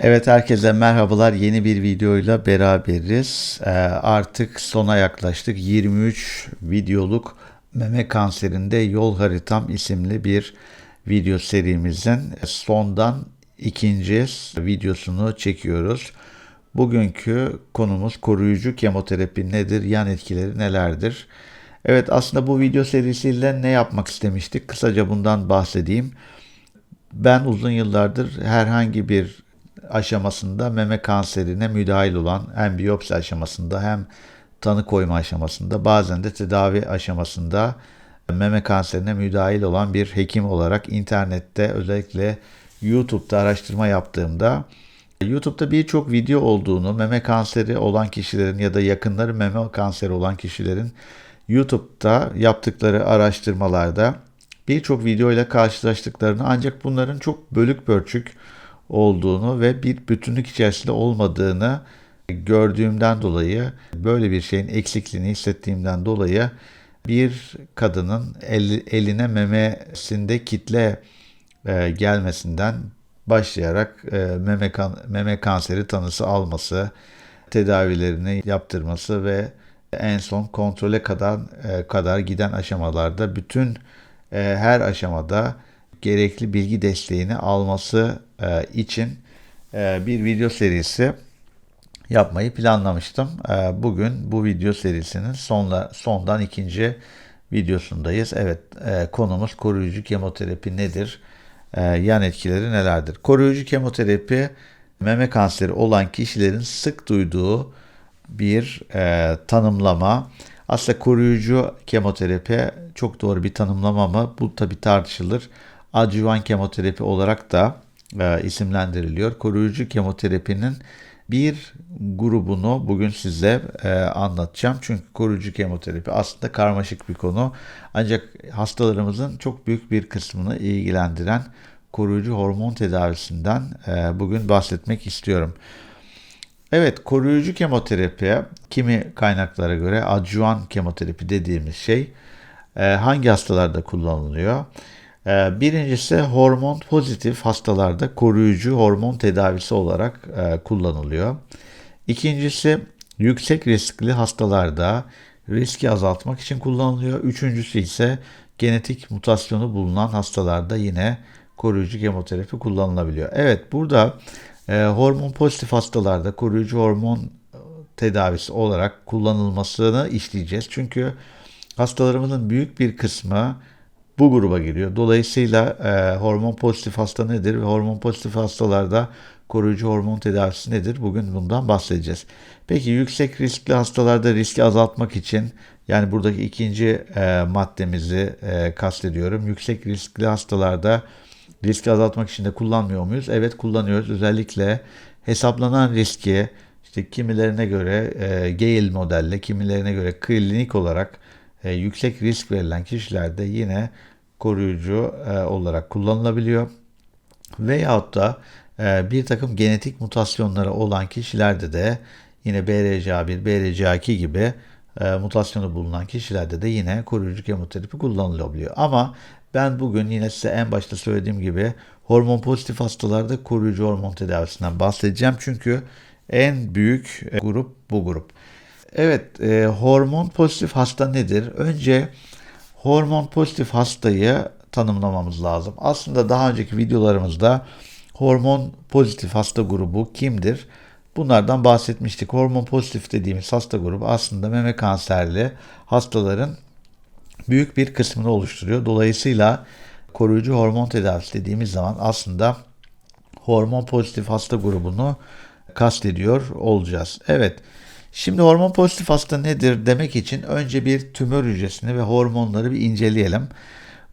Evet herkese merhabalar. Yeni bir videoyla beraberiz. Ee, artık sona yaklaştık. 23 videoluk meme kanserinde yol haritam isimli bir video serimizin sondan ikinci videosunu çekiyoruz. Bugünkü konumuz koruyucu kemoterapi nedir, yan etkileri nelerdir? Evet aslında bu video serisiyle ne yapmak istemiştik? Kısaca bundan bahsedeyim. Ben uzun yıllardır herhangi bir aşamasında meme kanserine müdahil olan hem biyopsi aşamasında hem tanı koyma aşamasında bazen de tedavi aşamasında meme kanserine müdahil olan bir hekim olarak internette özellikle YouTube'da araştırma yaptığımda YouTube'da birçok video olduğunu, meme kanseri olan kişilerin ya da yakınları meme kanseri olan kişilerin YouTube'da yaptıkları araştırmalarda birçok video ile karşılaştıklarını ancak bunların çok bölük pörçük olduğunu ve bir bütünlük içerisinde olmadığını gördüğümden dolayı böyle bir şeyin eksikliğini hissettiğimden dolayı bir kadının el, eline memesinde kitle e, gelmesinden başlayarak e, meme, kan, meme kanseri tanısı alması, tedavilerini yaptırması ve en son kontrole kadar e, kadar giden aşamalarda bütün e, her aşamada gerekli bilgi desteğini alması e, için e, bir video serisi yapmayı planlamıştım. E, bugün bu video serisinin sonla, sondan ikinci videosundayız. Evet konumuz koruyucu kemoterapi nedir? Yan etkileri nelerdir? Koruyucu kemoterapi meme kanseri olan kişilerin sık duyduğu bir tanımlama. Aslında koruyucu kemoterapi çok doğru bir tanımlama mı? Bu tabi tartışılır adjuvan kemoterapi olarak da e, isimlendiriliyor. Koruyucu kemoterapinin bir grubunu bugün size e, anlatacağım. Çünkü koruyucu kemoterapi aslında karmaşık bir konu. Ancak hastalarımızın çok büyük bir kısmını ilgilendiren koruyucu hormon tedavisinden e, bugün bahsetmek istiyorum. Evet, koruyucu kemoterapi kimi kaynaklara göre adjuvan kemoterapi dediğimiz şey e, hangi hastalarda kullanılıyor? Ee, birincisi hormon pozitif hastalarda koruyucu hormon tedavisi olarak e, kullanılıyor. İkincisi yüksek riskli hastalarda riski azaltmak için kullanılıyor. Üçüncüsü ise genetik mutasyonu bulunan hastalarda yine koruyucu kemoterapi kullanılabiliyor. Evet burada e, hormon pozitif hastalarda koruyucu hormon tedavisi olarak kullanılmasını işleyeceğiz. Çünkü hastalarımızın büyük bir kısmı bu gruba giriyor. Dolayısıyla e, hormon pozitif hasta nedir ve hormon pozitif hastalarda koruyucu hormon tedavisi nedir? Bugün bundan bahsedeceğiz. Peki yüksek riskli hastalarda riski azaltmak için yani buradaki ikinci e, maddemizi e, kastediyorum. Yüksek riskli hastalarda riski azaltmak için de kullanmıyor muyuz? Evet kullanıyoruz. Özellikle hesaplanan riski işte kimilerine göre e, Gale modelle, kimilerine göre klinik olarak e, yüksek risk verilen kişilerde yine koruyucu e, olarak kullanılabiliyor. Veyahut da e, bir takım genetik mutasyonları olan kişilerde de yine BRCA1, BRCA2 gibi e, mutasyonu bulunan kişilerde de yine koruyucu kemoterapi kullanılabiliyor. Ama ben bugün yine size en başta söylediğim gibi hormon pozitif hastalarda koruyucu hormon tedavisinden bahsedeceğim. Çünkü en büyük e, grup bu grup. Evet, e, hormon pozitif hasta nedir? Önce hormon pozitif hastayı tanımlamamız lazım. Aslında daha önceki videolarımızda hormon pozitif hasta grubu kimdir? Bunlardan bahsetmiştik. Hormon pozitif dediğimiz hasta grubu aslında meme kanserli hastaların büyük bir kısmını oluşturuyor. Dolayısıyla koruyucu hormon tedavisi dediğimiz zaman aslında hormon pozitif hasta grubunu kastediyor olacağız. Evet. Şimdi hormon pozitif hasta nedir demek için önce bir tümör hücresini ve hormonları bir inceleyelim.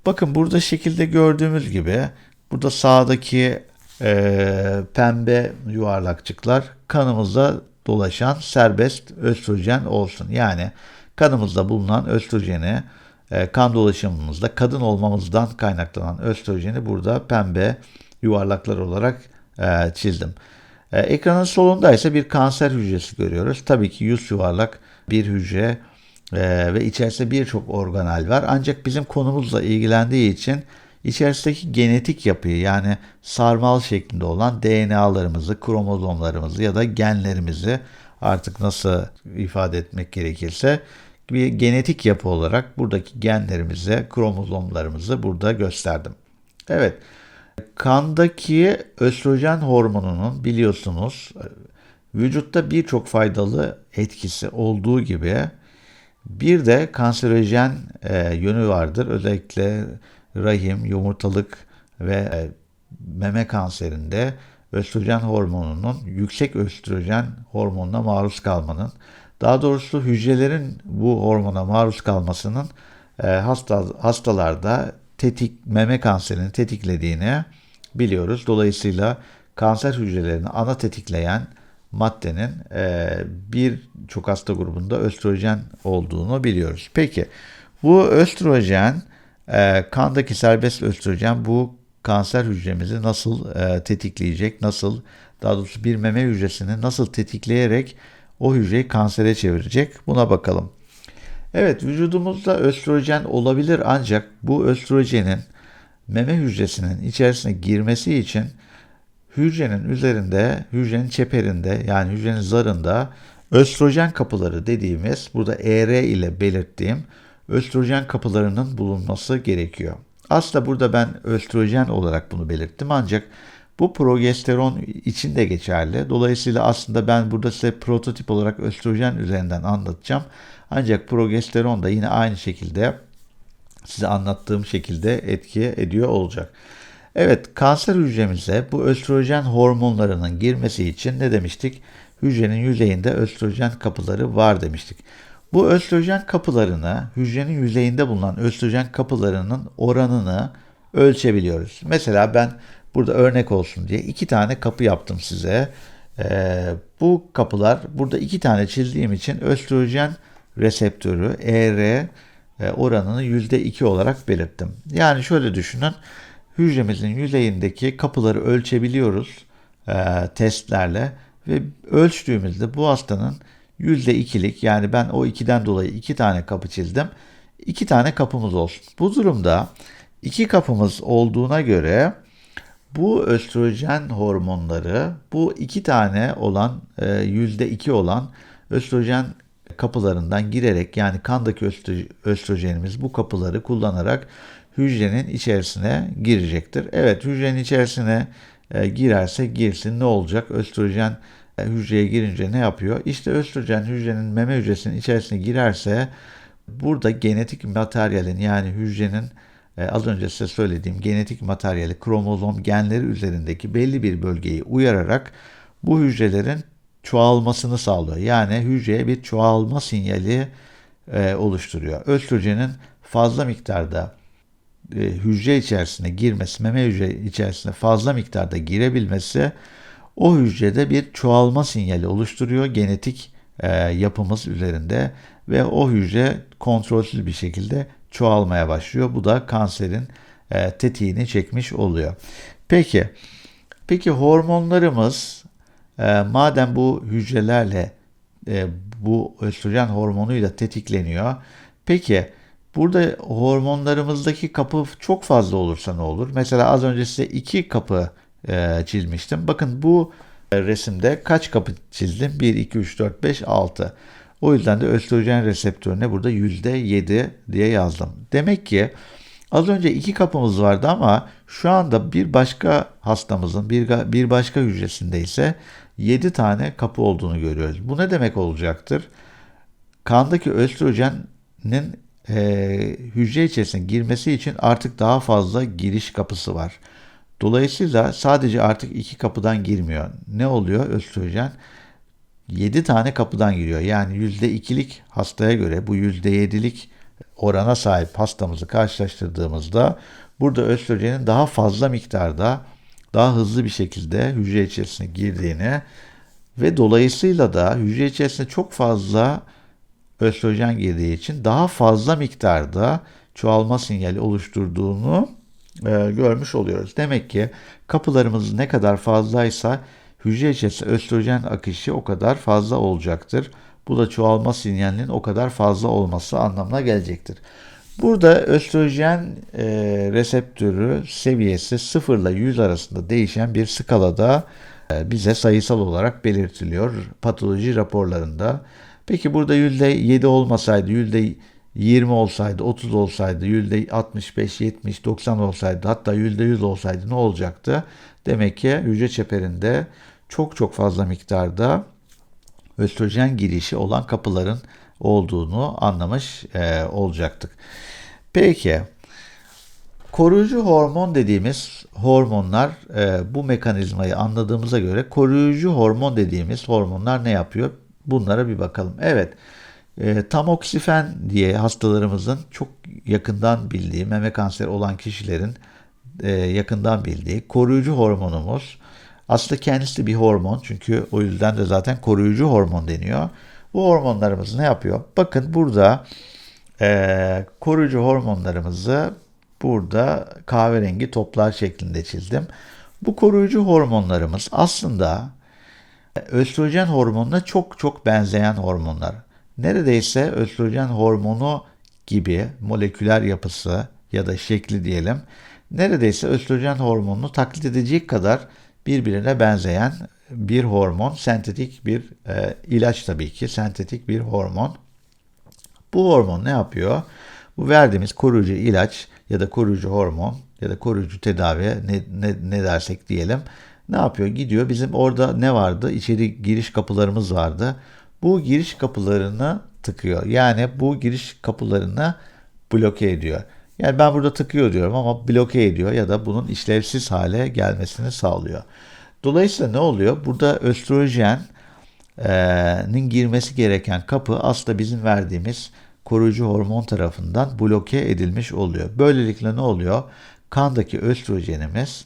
Bakın burada şekilde gördüğümüz gibi burada sağdaki e, pembe yuvarlakçıklar kanımızda dolaşan serbest östrojen olsun. Yani kanımızda bulunan östrojeni e, kan dolaşımımızda kadın olmamızdan kaynaklanan östrojeni burada pembe yuvarlaklar olarak e, çizdim. E, ekranın solunda ise bir kanser hücresi görüyoruz. Tabii ki yüz yuvarlak bir hücre e, ve içerisinde birçok organel var. Ancak bizim konumuzla ilgilendiği için içerisindeki genetik yapıyı yani sarmal şeklinde olan DNA'larımızı, kromozomlarımızı ya da genlerimizi artık nasıl ifade etmek gerekirse bir genetik yapı olarak buradaki genlerimizi, kromozomlarımızı burada gösterdim. Evet, kandaki östrojen hormonunun biliyorsunuz vücutta birçok faydalı etkisi olduğu gibi bir de kanserojen e, yönü vardır. Özellikle rahim, yumurtalık ve e, meme kanserinde östrojen hormonunun yüksek östrojen hormonuna maruz kalmanın daha doğrusu hücrelerin bu hormona maruz kalmasının e, hasta, hastalarda tetik meme kanserini tetiklediğini biliyoruz. Dolayısıyla kanser hücrelerini ana tetikleyen maddenin e, birçok hasta grubunda östrojen olduğunu biliyoruz. Peki bu östrojen e, kandaki serbest östrojen bu kanser hücremizi nasıl e, tetikleyecek, nasıl daha doğrusu bir meme hücresini nasıl tetikleyerek o hücreyi kansere çevirecek buna bakalım. Evet vücudumuzda östrojen olabilir ancak bu östrojenin meme hücresinin içerisine girmesi için hücrenin üzerinde, hücrenin çeperinde yani hücrenin zarında östrojen kapıları dediğimiz burada ER ile belirttiğim östrojen kapılarının bulunması gerekiyor. Aslında burada ben östrojen olarak bunu belirttim ancak bu progesteron için de geçerli. Dolayısıyla aslında ben burada size prototip olarak östrojen üzerinden anlatacağım. Ancak progesteron da yine aynı şekilde size anlattığım şekilde etki ediyor olacak. Evet kanser hücremize bu östrojen hormonlarının girmesi için ne demiştik? Hücrenin yüzeyinde östrojen kapıları var demiştik. Bu östrojen kapılarını hücrenin yüzeyinde bulunan östrojen kapılarının oranını ölçebiliyoruz. Mesela ben burada örnek olsun diye iki tane kapı yaptım size. Ee, bu kapılar burada iki tane çizdiğim için östrojen reseptörü ER e, oranını %2 olarak belirttim. Yani şöyle düşünün hücremizin yüzeyindeki kapıları ölçebiliyoruz e, testlerle ve ölçtüğümüzde bu hastanın %2'lik yani ben o 2'den dolayı 2 tane kapı çizdim. 2 tane kapımız olsun. Bu durumda 2 kapımız olduğuna göre bu östrojen hormonları bu iki tane olan %2 e, olan östrojen kapılarından girerek yani kandaki östrojenimiz bu kapıları kullanarak hücrenin içerisine girecektir. Evet hücrenin içerisine e, girerse girsin ne olacak? Östrojen e, hücreye girince ne yapıyor? İşte östrojen hücrenin meme hücresinin içerisine girerse burada genetik materyalin yani hücrenin e, az önce size söylediğim genetik materyali kromozom genleri üzerindeki belli bir bölgeyi uyararak bu hücrelerin çoğalmasını sağlıyor. Yani hücreye bir çoğalma sinyali e, oluşturuyor. Östrojenin fazla miktarda e, hücre içerisine girmesi, meme hücre içerisine fazla miktarda girebilmesi o hücrede bir çoğalma sinyali oluşturuyor genetik e, yapımız üzerinde ve o hücre kontrolsüz bir şekilde çoğalmaya başlıyor. Bu da kanserin e, tetiğini çekmiş oluyor. Peki, peki hormonlarımız e, madem bu hücrelerle e, bu östrojen hormonuyla tetikleniyor. Peki Burada hormonlarımızdaki kapı çok fazla olursa ne olur? Mesela az önce size iki kapı e, çizmiştim. Bakın bu e, resimde kaç kapı çizdim? 1, 2, 3, 4, 5, 6. O yüzden de östrojen reseptörüne burada %7 diye yazdım. Demek ki az önce iki kapımız vardı ama şu anda bir başka hastamızın bir, bir başka hücresinde ise 7 tane kapı olduğunu görüyoruz. Bu ne demek olacaktır? Kandaki östrojenin e, hücre içerisine girmesi için artık daha fazla giriş kapısı var. Dolayısıyla sadece artık iki kapıdan girmiyor. Ne oluyor östrojen? 7 tane kapıdan giriyor. Yani %2'lik hastaya göre bu %7'lik orana sahip hastamızı karşılaştırdığımızda burada östrojenin daha fazla miktarda daha hızlı bir şekilde hücre içerisine girdiğini ve dolayısıyla da hücre içerisinde çok fazla östrojen girdiği için daha fazla miktarda çoğalma sinyali oluşturduğunu e, görmüş oluyoruz. Demek ki kapılarımız ne kadar fazlaysa hücre içerisinde östrojen akışı o kadar fazla olacaktır. Bu da çoğalma sinyalinin o kadar fazla olması anlamına gelecektir. Burada östrojen e, reseptörü seviyesi 0 ile 100 arasında değişen bir skalada e, bize sayısal olarak belirtiliyor patoloji raporlarında. Peki burada %7 olmasaydı, %20 olsaydı, 30 olsaydı, %65, 70, 90 olsaydı, hatta %100 olsaydı ne olacaktı? Demek ki hücre çeperinde çok çok fazla miktarda östrojen girişi olan kapıların olduğunu anlamış e, olacaktık. Peki koruyucu hormon dediğimiz hormonlar e, bu mekanizmayı anladığımıza göre koruyucu hormon dediğimiz hormonlar ne yapıyor? Bunlara bir bakalım. Evet e, tamoksifen diye hastalarımızın çok yakından bildiği meme kanseri olan kişilerin e, yakından bildiği koruyucu hormonumuz aslında kendisi bir hormon çünkü o yüzden de zaten koruyucu hormon deniyor. Bu hormonlarımız ne yapıyor? Bakın burada e, koruyucu hormonlarımızı burada kahverengi toplar şeklinde çizdim. Bu koruyucu hormonlarımız aslında östrojen hormonuna çok çok benzeyen hormonlar. Neredeyse östrojen hormonu gibi moleküler yapısı ya da şekli diyelim neredeyse östrojen hormonunu taklit edecek kadar birbirine benzeyen bir hormon, sentetik bir e, ilaç tabii ki, sentetik bir hormon. Bu hormon ne yapıyor? Bu verdiğimiz koruyucu ilaç ya da koruyucu hormon ya da koruyucu tedavi ne, ne, ne dersek diyelim. Ne yapıyor? Gidiyor bizim orada ne vardı? İçeri giriş kapılarımız vardı. Bu giriş kapılarını tıkıyor. Yani bu giriş kapılarını bloke ediyor. Yani ben burada tıkıyor diyorum ama bloke ediyor ya da bunun işlevsiz hale gelmesini sağlıyor. Dolayısıyla ne oluyor? Burada östrojenin girmesi gereken kapı aslında bizim verdiğimiz koruyucu hormon tarafından bloke edilmiş oluyor. Böylelikle ne oluyor? Kandaki östrojenimiz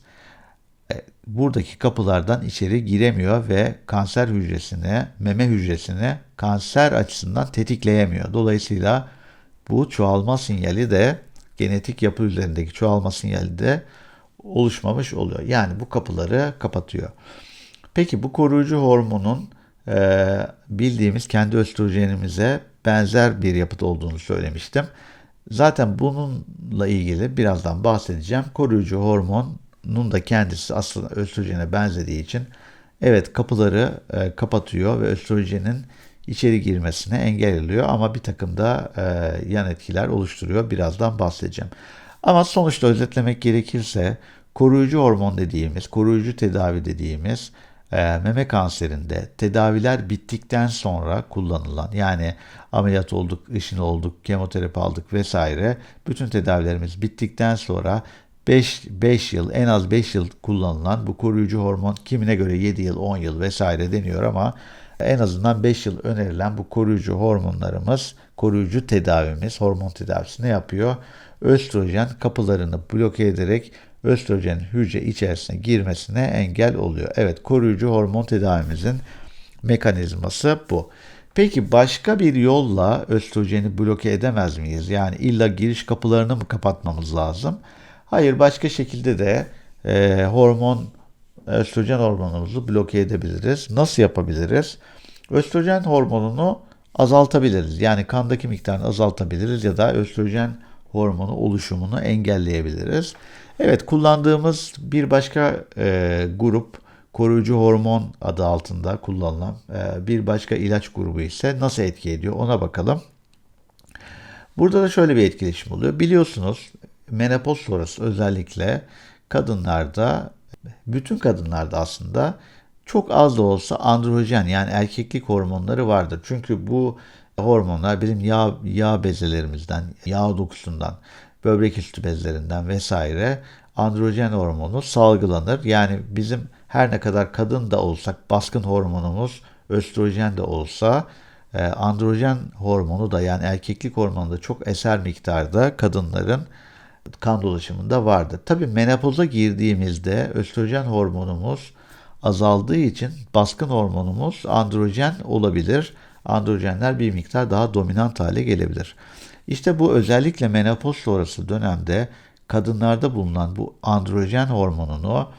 e, buradaki kapılardan içeri giremiyor ve kanser hücresini, meme hücresini kanser açısından tetikleyemiyor. Dolayısıyla bu çoğalma sinyali de genetik yapı üzerindeki çoğalma sinyali de oluşmamış oluyor. Yani bu kapıları kapatıyor. Peki bu koruyucu hormonun e, bildiğimiz kendi östrojenimize benzer bir yapıda olduğunu söylemiştim. Zaten bununla ilgili birazdan bahsedeceğim. Koruyucu hormonun da kendisi aslında östrojene benzediği için evet kapıları e, kapatıyor ve östrojenin içeri girmesine engelliyor ama bir takım da e, yan etkiler oluşturuyor. Birazdan bahsedeceğim. Ama sonuçta özetlemek gerekirse koruyucu hormon dediğimiz, koruyucu tedavi dediğimiz e, meme kanserinde tedaviler bittikten sonra kullanılan yani ameliyat olduk, işin olduk, kemoterapi aldık vesaire bütün tedavilerimiz bittikten sonra 5, 5 yıl en az 5 yıl kullanılan bu koruyucu hormon kimine göre 7 yıl 10 yıl vesaire deniyor ama en azından 5 yıl önerilen bu koruyucu hormonlarımız, koruyucu tedavimiz, hormon tedavisi ne yapıyor? Östrojen kapılarını bloke ederek östrojen hücre içerisine girmesine engel oluyor. Evet koruyucu hormon tedavimizin mekanizması bu. Peki başka bir yolla östrojeni bloke edemez miyiz? Yani illa giriş kapılarını mı kapatmamız lazım? Hayır başka şekilde de e, hormon östrojen hormonumuzu bloke edebiliriz. Nasıl yapabiliriz? Östrojen hormonunu azaltabiliriz. Yani kandaki miktarını azaltabiliriz ya da östrojen hormonu oluşumunu engelleyebiliriz. Evet kullandığımız bir başka e, grup koruyucu hormon adı altında kullanılan e, bir başka ilaç grubu ise nasıl etki ediyor ona bakalım. Burada da şöyle bir etkileşim oluyor. Biliyorsunuz menopoz sonrası özellikle kadınlarda bütün kadınlarda aslında çok az da olsa androjen yani erkeklik hormonları vardır. Çünkü bu hormonlar bizim yağ, yağ bezelerimizden, yağ dokusundan, böbrek üstü bezlerinden vesaire androjen hormonu salgılanır. Yani bizim her ne kadar kadın da olsak baskın hormonumuz östrojen de olsa e, androjen hormonu da yani erkeklik hormonu da çok eser miktarda kadınların kan dolaşımında vardır. Tabi menopoza girdiğimizde östrojen hormonumuz azaldığı için baskın hormonumuz androjen olabilir. Androjenler bir miktar daha dominant hale gelebilir. İşte bu özellikle menopoz sonrası dönemde kadınlarda bulunan bu androjen hormonunu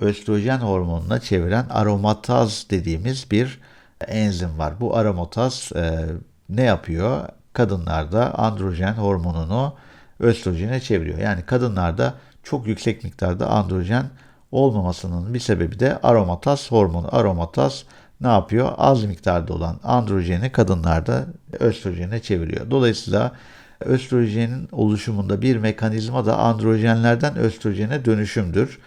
östrojen hormonuna çeviren aromataz dediğimiz bir enzim var. Bu aromataz e, ne yapıyor? Kadınlarda androjen hormonunu östrojene çeviriyor. Yani kadınlarda çok yüksek miktarda androjen olmamasının bir sebebi de aromataz hormonu. Aromataz ne yapıyor? Az miktarda olan androjeni kadınlarda östrojene çeviriyor. Dolayısıyla östrojenin oluşumunda bir mekanizma da androjenlerden östrojene dönüşümdür.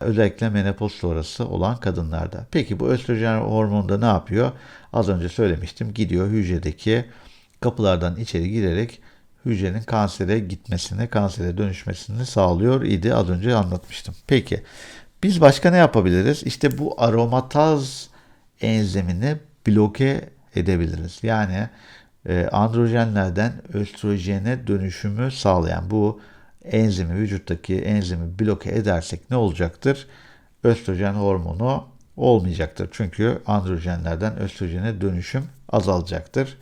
Özellikle menopoz sonrası olan kadınlarda. Peki bu östrojen hormonu da ne yapıyor? Az önce söylemiştim. Gidiyor hücredeki kapılardan içeri girerek hücrenin kansere gitmesini, kansere dönüşmesini sağlıyor idi. Az önce anlatmıştım. Peki biz başka ne yapabiliriz? İşte bu aromataz enzimini bloke edebiliriz. Yani e, androjenlerden östrojene dönüşümü sağlayan bu enzimi, vücuttaki enzimi bloke edersek ne olacaktır? Östrojen hormonu olmayacaktır. Çünkü androjenlerden östrojene dönüşüm azalacaktır.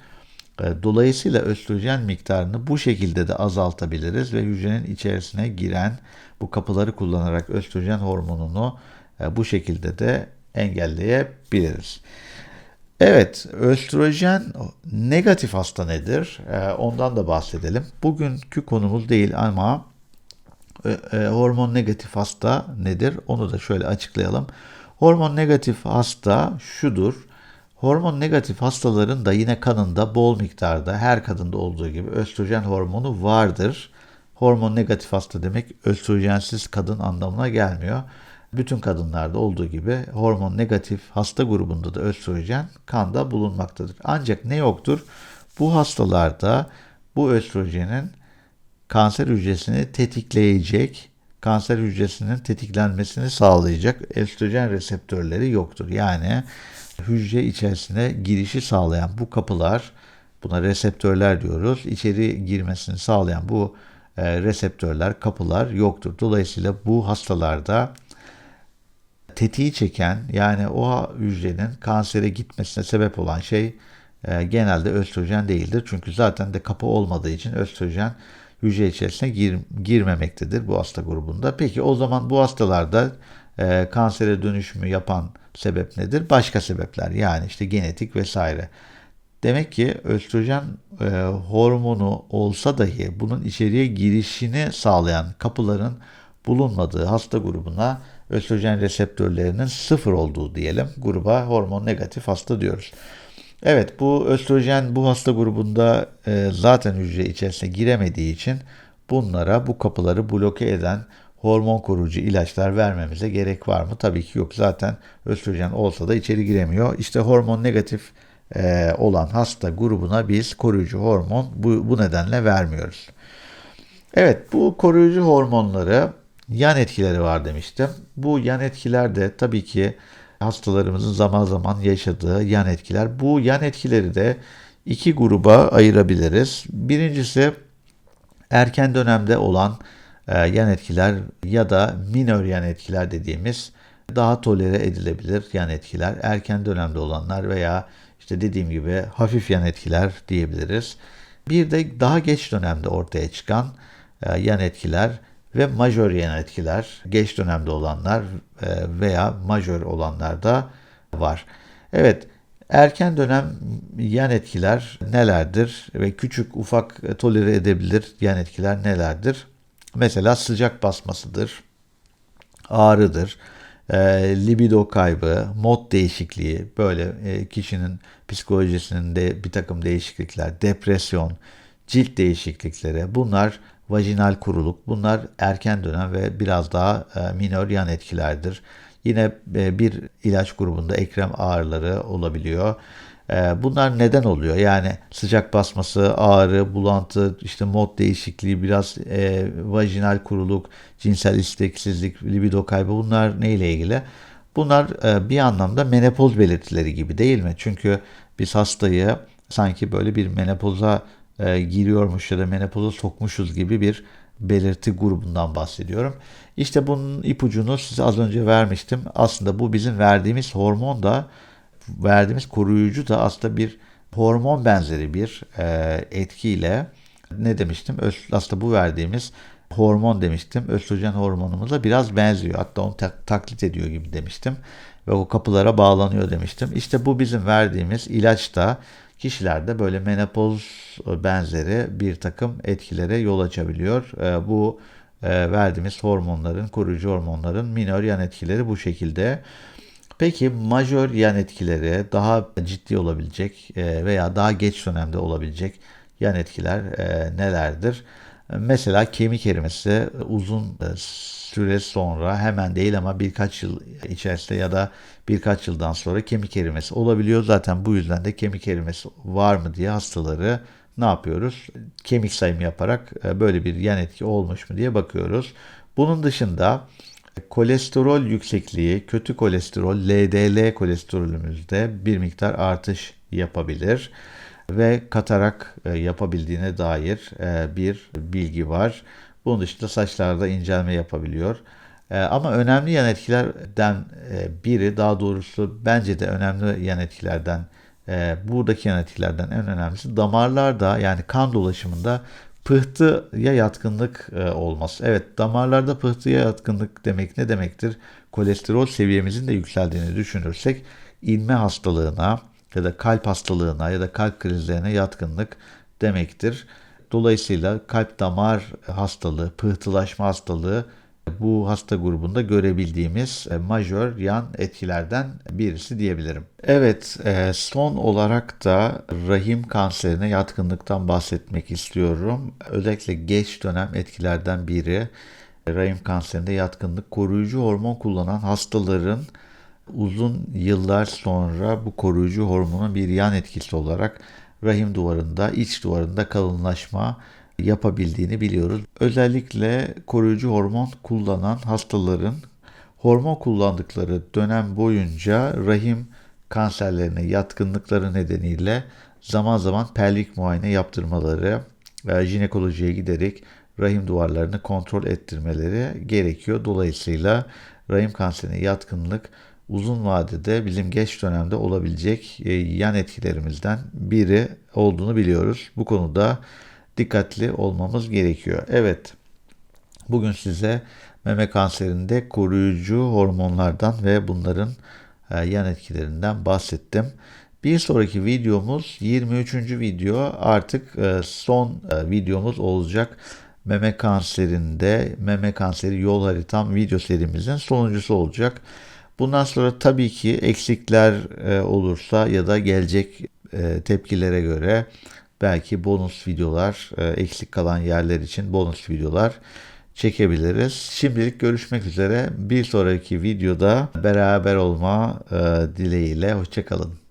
E, dolayısıyla östrojen miktarını bu şekilde de azaltabiliriz ve hücrenin içerisine giren bu kapıları kullanarak östrojen hormonunu e, bu şekilde de engelleyebiliriz. Evet, östrojen negatif hasta nedir? E, ondan da bahsedelim. Bugünkü konumuz değil ama hormon negatif hasta nedir? Onu da şöyle açıklayalım. Hormon negatif hasta şudur. Hormon negatif hastaların da yine kanında bol miktarda her kadında olduğu gibi östrojen hormonu vardır. Hormon negatif hasta demek östrojensiz kadın anlamına gelmiyor. Bütün kadınlarda olduğu gibi hormon negatif hasta grubunda da östrojen kanda bulunmaktadır. Ancak ne yoktur? Bu hastalarda bu östrojenin kanser hücresini tetikleyecek, kanser hücresinin tetiklenmesini sağlayacak östrojen reseptörleri yoktur. Yani hücre içerisine girişi sağlayan bu kapılar, buna reseptörler diyoruz. İçeri girmesini sağlayan bu e, reseptörler, kapılar yoktur. Dolayısıyla bu hastalarda tetiği çeken yani o hücrenin kansere gitmesine sebep olan şey e, genelde östrojen değildir. Çünkü zaten de kapı olmadığı için östrojen hücre içerisine gir, girmemektedir bu hasta grubunda. Peki o zaman bu hastalarda e, kansere dönüşümü yapan sebep nedir? Başka sebepler yani işte genetik vesaire. Demek ki östrojen e, hormonu olsa dahi bunun içeriye girişini sağlayan kapıların bulunmadığı hasta grubuna östrojen reseptörlerinin sıfır olduğu diyelim gruba hormon negatif hasta diyoruz. Evet bu östrojen bu hasta grubunda e, zaten hücre içerisine giremediği için bunlara bu kapıları bloke eden hormon koruyucu ilaçlar vermemize gerek var mı? Tabii ki yok. Zaten östrojen olsa da içeri giremiyor. İşte hormon negatif e, olan hasta grubuna biz koruyucu hormon bu, bu nedenle vermiyoruz. Evet bu koruyucu hormonları yan etkileri var demiştim. Bu yan etkiler de tabii ki hastalarımızın zaman zaman yaşadığı yan etkiler. Bu yan etkileri de iki gruba ayırabiliriz. Birincisi erken dönemde olan yan etkiler ya da minor yan etkiler dediğimiz daha tolere edilebilir yan etkiler. Erken dönemde olanlar veya işte dediğim gibi hafif yan etkiler diyebiliriz. Bir de daha geç dönemde ortaya çıkan e, yan etkiler ve majör yan etkiler geç dönemde olanlar e, veya majör olanlar da var. Evet erken dönem yan etkiler nelerdir ve küçük ufak tolere edebilir yan etkiler nelerdir? Mesela sıcak basmasıdır, ağrıdır, e, libido kaybı, mod değişikliği, böyle e, kişinin psikolojisinde bir takım değişiklikler, depresyon, cilt değişiklikleri bunlar vajinal kuruluk bunlar erken dönem ve biraz daha e, minor yan etkilerdir. Yine e, bir ilaç grubunda ekrem ağrıları olabiliyor. E, bunlar neden oluyor? Yani sıcak basması, ağrı, bulantı, işte mod değişikliği, biraz e, vajinal kuruluk, cinsel isteksizlik, libido kaybı bunlar neyle ilgili? Bunlar e, bir anlamda menopoz belirtileri gibi değil mi? Çünkü biz hastayı sanki böyle bir menopoza e, giriyormuş ya da menopoza sokmuşuz gibi bir belirti grubundan bahsediyorum. İşte bunun ipucunu size az önce vermiştim. Aslında bu bizim verdiğimiz hormon da verdiğimiz koruyucu da aslında bir hormon benzeri bir e, etkiyle ne demiştim? Aslında bu verdiğimiz hormon demiştim. Östrojen hormonumuza biraz benziyor. Hatta onu tak- taklit ediyor gibi demiştim. Ve o kapılara bağlanıyor demiştim. İşte bu bizim verdiğimiz ilaç da kişilerde böyle menopoz benzeri bir takım etkilere yol açabiliyor. E, bu e, verdiğimiz hormonların, koruyucu hormonların minor yan etkileri bu şekilde. Peki majör yan etkileri daha ciddi olabilecek e, veya daha geç dönemde olabilecek yan etkiler e, nelerdir? Mesela kemik erimesi uzun e, süre sonra hemen değil ama birkaç yıl içerisinde ya da birkaç yıldan sonra kemik erimesi olabiliyor. Zaten bu yüzden de kemik erimesi var mı diye hastaları ne yapıyoruz? Kemik sayımı yaparak böyle bir yan etki olmuş mu diye bakıyoruz. Bunun dışında Kolesterol yüksekliği, kötü kolesterol, LDL kolesterolümüzde bir miktar artış yapabilir ve katarak e, yapabildiğine dair e, bir bilgi var. Bunun dışında saçlarda incelme yapabiliyor. E, ama önemli yan etkilerden biri, daha doğrusu bence de önemli yan etkilerden, buradaki yan etkilerden en önemlisi damarlarda yani kan dolaşımında Pıhtıya yatkınlık e, olması. Evet damarlarda pıhtıya yatkınlık demek ne demektir? Kolesterol seviyemizin de yükseldiğini düşünürsek inme hastalığına ya da kalp hastalığına ya da kalp krizlerine yatkınlık demektir. Dolayısıyla kalp damar hastalığı, pıhtılaşma hastalığı bu hasta grubunda görebildiğimiz e, majör yan etkilerden birisi diyebilirim. Evet, e, son olarak da rahim kanserine yatkınlıktan bahsetmek istiyorum. Özellikle geç dönem etkilerden biri rahim kanserinde yatkınlık. Koruyucu hormon kullanan hastaların uzun yıllar sonra bu koruyucu hormonun bir yan etkisi olarak rahim duvarında, iç duvarında kalınlaşma yapabildiğini biliyoruz. Özellikle koruyucu hormon kullanan hastaların hormon kullandıkları dönem boyunca rahim kanserlerine yatkınlıkları nedeniyle zaman zaman pelvik muayene yaptırmaları, ve jinekolojiye giderek rahim duvarlarını kontrol ettirmeleri gerekiyor. Dolayısıyla rahim kanserine yatkınlık uzun vadede bizim geç dönemde olabilecek e, yan etkilerimizden biri olduğunu biliyoruz. Bu konuda dikkatli olmamız gerekiyor. Evet, bugün size meme kanserinde koruyucu hormonlardan ve bunların e, yan etkilerinden bahsettim. Bir sonraki videomuz 23. video artık e, son e, videomuz olacak. Meme kanserinde meme kanseri yol haritam video serimizin sonuncusu olacak. Bundan sonra tabii ki eksikler olursa ya da gelecek tepkilere göre belki bonus videolar, e, eksik kalan yerler için bonus videolar çekebiliriz. Şimdilik görüşmek üzere. Bir sonraki videoda beraber olma e, dileğiyle. Hoşçakalın.